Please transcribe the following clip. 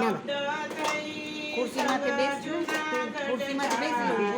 ચાલો. ખુરશીમાંથી બેસજો. ખુરશીમાંથી બેસી જવું